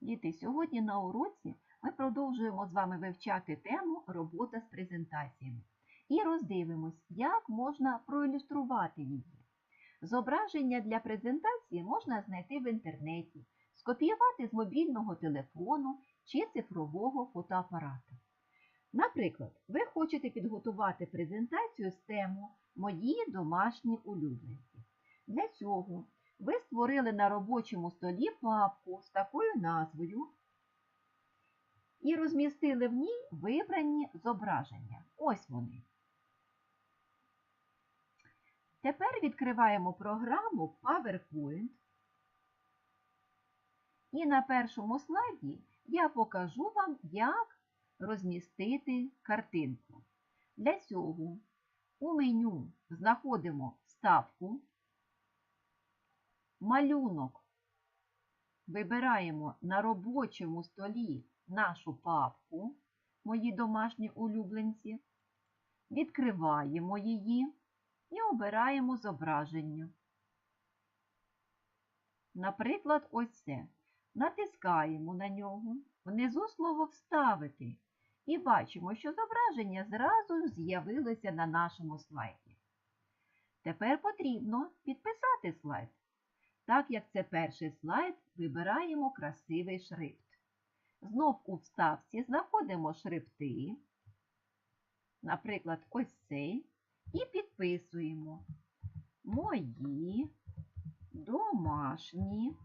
Діти, сьогодні на уроці ми продовжуємо з вами вивчати тему робота з презентаціями і роздивимось, як можна проілюструвати її. Зображення для презентації можна знайти в інтернеті, скопіювати з мобільного телефону чи цифрового фотоапарата. Наприклад, ви хочете підготувати презентацію з тему Мої домашні улюбленці. Для цього створили на робочому столі папку з такою назвою і розмістили в ній вибрані зображення. Ось вони. Тепер відкриваємо програму PowerPoint. І на першому слайді я покажу вам, як розмістити картинку. Для цього у меню знаходимо вставку, малюнок. Вибираємо на робочому столі нашу папку, мої домашні улюбленці, відкриваємо її і обираємо зображення. Наприклад, ось це. Натискаємо на нього, внизу слово Вставити і бачимо, що зображення зразу з'явилося на нашому слайді. Тепер потрібно підписати слайд. Так як це перший слайд, вибираємо красивий шрифт. Знов у вставці знаходимо шрифти, наприклад, ось цей, і підписуємо Мої домашні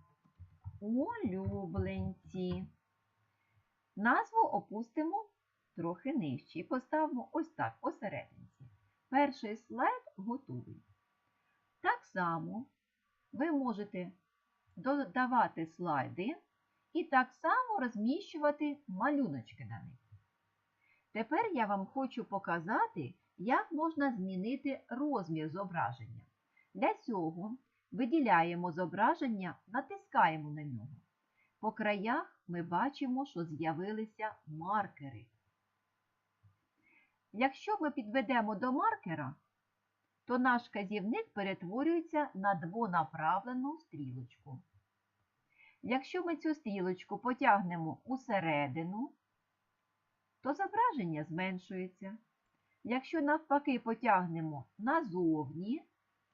улюбленці. Назву опустимо трохи нижче і поставимо ось так посерединці. Перший слайд готовий. Так само ви можете додавати слайди і так само розміщувати малюночки на них. Тепер я вам хочу показати, як можна змінити розмір зображення. Для цього виділяємо зображення, натискаємо на нього. По краях ми бачимо, що з'явилися маркери. Якщо ми підведемо до маркера, то наш казівник перетворюється на двонаправлену стрілочку. Якщо ми цю стрілочку потягнемо усередину, то зображення зменшується. Якщо навпаки потягнемо назовні,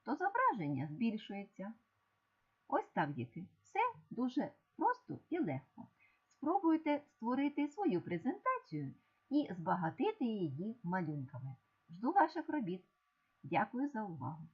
то зображення збільшується. Ось так, діти. Все дуже просто і легко. Спробуйте створити свою презентацію і збагатити її малюнками. Жду ваших робіт. Дякую за увагу!